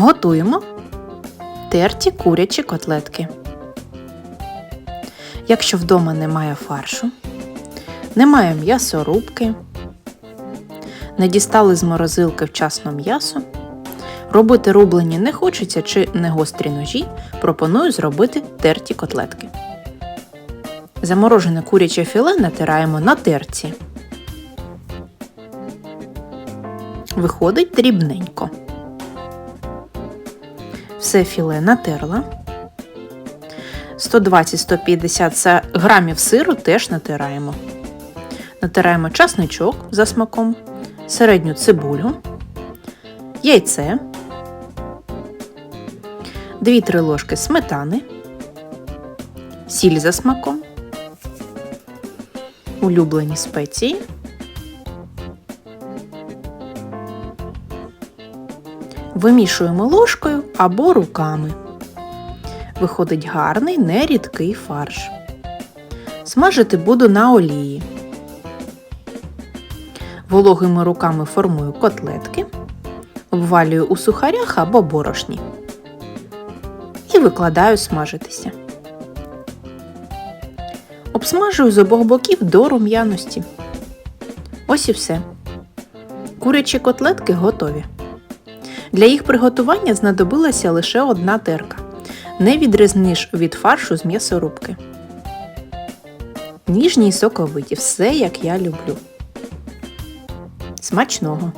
Готуємо терті курячі котлетки. Якщо вдома немає фаршу, немає м'ясорубки, не дістали з морозилки вчасно м'ясо, робити рублені не хочеться чи не гострі ножі, пропоную зробити терті котлетки. Заморожене куряче філе натираємо на терці. Виходить дрібненько. Все філе натерла. 120-150 грамів сиру теж натираємо. Натираємо часничок за смаком, середню цибулю, яйце, 2-3 ложки сметани, сіль за смаком, улюблені спеції. Вимішуємо ложкою або руками. Виходить гарний нерідкий фарш. Смажити буду на олії. Вологими руками формую котлетки, обвалюю у сухарях або борошні і викладаю смажитися. Обсмажую з обох боків до рум'яності. Ось і все. Курячі котлетки готові. Для їх приготування знадобилася лише одна терка. Не відрізниш від фаршу з м'ясорубки. Ніжні й соковиті, все як я люблю. Смачного!